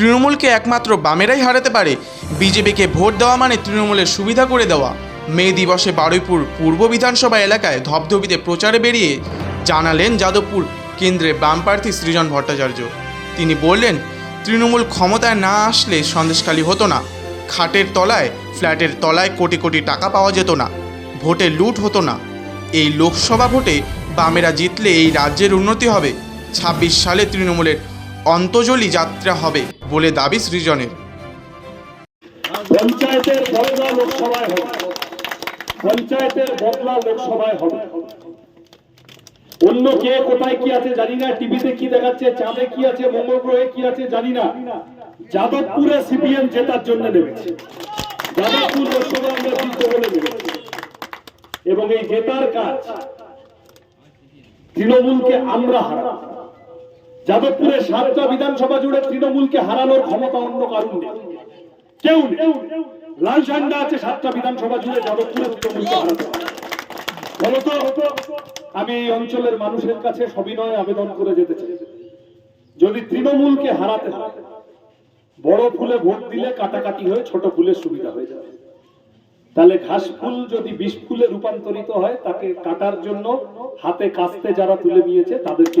তৃণমূলকে একমাত্র বামেরাই হারাতে পারে। বিজেপিকে ভোট দেওয়া মানে তৃণমূলের সুবিধা করে দেওয়া। মে দিবসে বারুইপুর পূর্ব বিধানসভা এলাকায় ধবধবিতে প্রচারে বেরিয়ে জানালেন যাদবপুর কেন্দ্রে বাম প্রার্থী সৃজন ভট্টাচার্য। তিনি বললেন, তৃণমূল ক্ষমতায় না আসলে সন্দেশখালী হতো না। খাটের তলায়, ফ্ল্যাটের তলায় কোটি কোটি টাকা পাওয়া যেত না। ভোটে লুট হতো না। এই লোকসভা ভোটে বামেরা জিতলে এই রাজ্যের উন্নতি হবে। ছাব্বিশ সালে তৃণমূলের অন্তজলি যাত্রা হবে। বলে দাবি সৃজনের। পঞ্চায়েতের বদলা লোকসভায় হবে। পঞ্চায়েতের বদলা লোকসভায় হবে। অন্য কে কোথায় কি আছে জানি না। টিভিতে কি দেখাচ্ছে, চাঁদে কি আছে, মঙ্গল গ্রহে কি আছে জানি না। যাদবপুরে সিপিএম জেতার জন্য নেমেছে। যাদবপুর লোকসভা আমরা জিতবো বলে নেমেছি। এবং এই জেতার কাজ তৃণমূলকে আমরা হারাবো। যাদবপুরে সাতটা বিধানসভা জুড়ে তৃণমূলকে হারানোর ক্ষমতা অন্য কারণ নেই। কেউ লাল ঝান্ডা আছে সাতটা বিধানসভা জুড়ে যাদবপুরে তৃণমূলকে। আমি এই অঞ্চলের মানুষের কাছে সবিনয় আবেদন করে যেতে চাই। যদি তৃণমূলকে হারাতে বড় ফুলে ভোট দিলে কাটাকাটি হয়ে ছোট ফুলের সুবিধা হয়ে যাবে। তাহলে ঘাস ফুল যদি বিষ ফুলে রূপান্তরিত হয়, তাকে কাটার জন্য হাতে কাস্তে যারা তুলে নিয়েছে, তাদেরকে